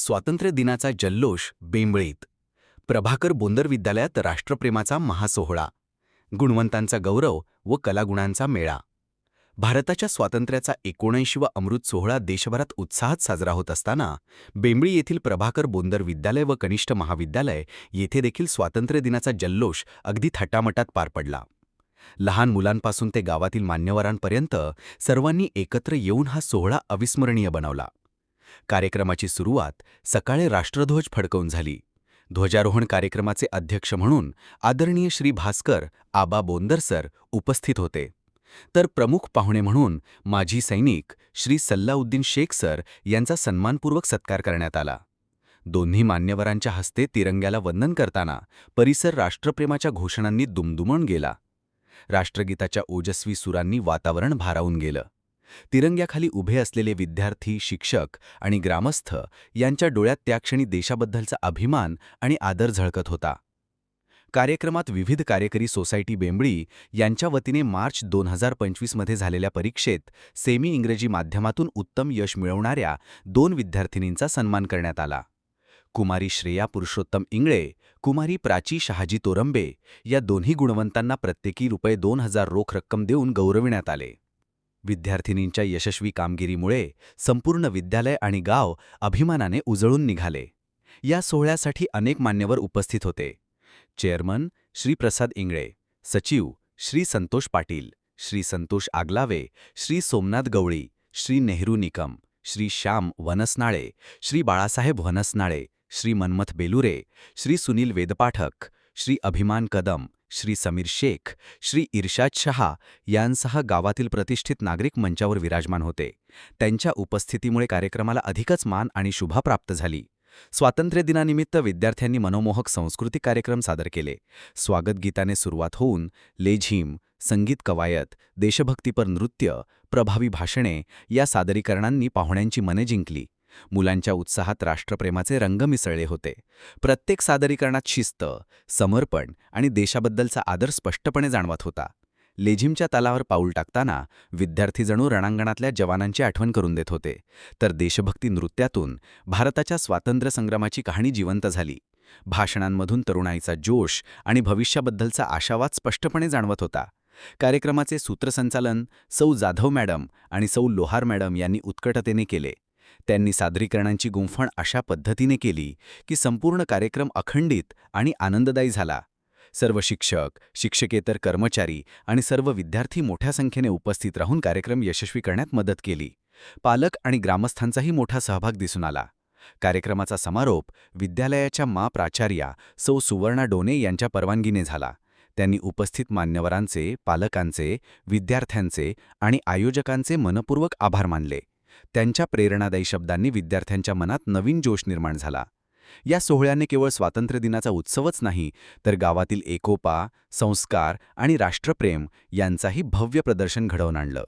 स्वातंत्र्य दिनाचा जल्लोष बेंबळीत. प्रभाकर बोंदर विद्यालयात राष्ट्रप्रेमाचा महासोहळा. गुणवंतांचा गौरव व कलागुणांचा मेळा. भारताच्या स्वातंत्र्याचा एकोणऐंशीवा अमृत सोहळा देशभरात उत्साहात साजरा होत असताना बेंबळी येथील प्रभाकर बोंदर विद्यालय व कनिष्ठ महाविद्यालय येथे देखील स्वातंत्र्य दिनाचा जल्लोष अगदी थटामटात पार पडला. लहान मुलांपासून ते गावातील मान्यवरांपर्यंत सर्वांनी एकत्र येऊन हा सोहळा अविस्मरणीय बनवला. कार्यक्रमाची सुरुवात सकाळी राष्ट्रध्वज फडकवून झाली. ध्वजारोहण कार्यक्रमाचे अध्यक्ष म्हणून आदरणीय श्री भास्कर आबा बोंदरसर उपस्थित होते. तर प्रमुख पाहुणे म्हणून माजी सैनिक श्री सल्लाउद्दीन शेख सर यांचा सन्मानपूर्वक सत्कार करण्यात आला. दोन्ही मान्यवरांच्या हस्ते तिरंग्याला वंदन करताना परिसर राष्ट्रप्रेमाच्या घोषणांनी दुमदुमून गेला. राष्ट्रगीताच्या ओजस्वी सुरांनी वातावरण भारावून गेलं. तिरंग्याखाली उभे असलेले विद्यार्थी शिक्षक आणि ग्रामस्थ यांच्या डोळ्यात त्या क्षणी देशाबद्दलचा अभिमान आणि आदर झळकत होता. कार्यक्रमात विविध कार्यकरी सोसायटी बेंबळी यांच्या वतीने मार्च दोन हजार पंचवीसमध्ये झालेल्या परीक्षेत सेमी इंग्रजी माध्यमातून उत्तम यश मिळवणाऱ्या दोन विद्यार्थिनींचा सन्मान करण्यात आला. कुमारी श्रेया पुरुषोत्तम इंगळे कुमारी प्राची शहाजी तोरंबे या दोन्ही गुणवंतांना प्रत्येकी रुपये दोन हजार रोख रक्कम देऊन गौरविण्यात आले. विद्यार्थिनींच्या यशस्वी कामगिरीमुळे संपूर्ण विद्यालय आणि गाव अभिमानाने उजळून निघाले. या सोहळ्यासाठी अनेक मान्यवर उपस्थित होते. चेअरमन श्री प्रसाद इंगळे सचिव श्री संतोष पाटील श्री संतोष आगलावे श्री सोमनाथ गवळी श्री नेहरू निकम श्री श्याम वनसनाळे श्री बाळासाहेब वनसनाळे श्री मन्मथ बेलुरे श्री सुनील वेदपाठक श्री अभिमान कदम श्री समीर शेख श्री इर्शाद शहा यांसह गावातील प्रतिष्ठित नागरिक मंचावर विराजमान होते. त्यांच्या उपस्थितीमुळे कार्यक्रमाला अधिकच मान आणि शुभा प्राप्त झाली. स्वातंत्र्य दिनानिमित्त विद्यार्थ्यांनी मनोमोहक सांस्कृतिक कार्यक्रम सादर केले. स्वागत गीताने सुरुवात होऊन लेझीम संगीत कवायत देशभक्तीपर नृत्य प्रभावी भाषणे या सादरीकरणांनी पाहुण्यांची मने जिंकली. मुलांच्या उत्साहात राष्ट्रप्रेमाचे रंग मिसळले होते. प्रत्येक सादरीकरणात शिस्त समर्पण आणि देशाबद्दलचा आदर स्पष्टपणे जाणवत होता. लेझिमच्या तालावर पाऊल टाकताना विद्यार्थी जणू रणांगणातल्या जवानांची आठवण करून देत होते. तर देशभक्ती नृत्यातून भारताच्या स्वातंत्र्यसंग्रामाची कहाणी जिवंत झाली. भाषणांमधून तरुणाईचा जोश आणि भविष्याबद्दलचा आशावाद स्पष्टपणे जाणवत होता. कार्यक्रमाचे सूत्रसंचालन सौ जाधव मॅडम आणि सौ लोहार मॅडम यांनी उत्कटतेने केले. त्यांनी सादरीकरणांची गुंफण अशा पद्धतीने केली की संपूर्ण कार्यक्रम अखंडित आणि आनंददायी झाला. सर्व शिक्षक शिक्षकेतर कर्मचारी आणि सर्व विद्यार्थी मोठ्या संख्येने उपस्थित राहून कार्यक्रम यशस्वी करण्यात मदत केली. पालक आणि ग्रामस्थांचाही मोठा सहभाग दिसून आला. कार्यक्रमाचा समारोप विद्यालयाच्या मा प्राचार्या सौ सुवर्णा डोने यांच्या परवानगीने झाला. त्यांनी उपस्थित मान्यवरांचे पालकांचे विद्यार्थ्यांचे आणि आयोजकांचे मनपूर्वक आभार मानले. त्यांच्या प्रेरणादायी शब्दांनी विद्यार्थ्यांच्या मनात नवीन जोश निर्माण झाला. या सोहळ्याने केवळ स्वातंत्र्यदिनाचा उत्सवच नाही तर गावातील एकोपा संस्कार आणि राष्ट्रप्रेम यांचाही भव्य प्रदर्शन घडवून आणलं.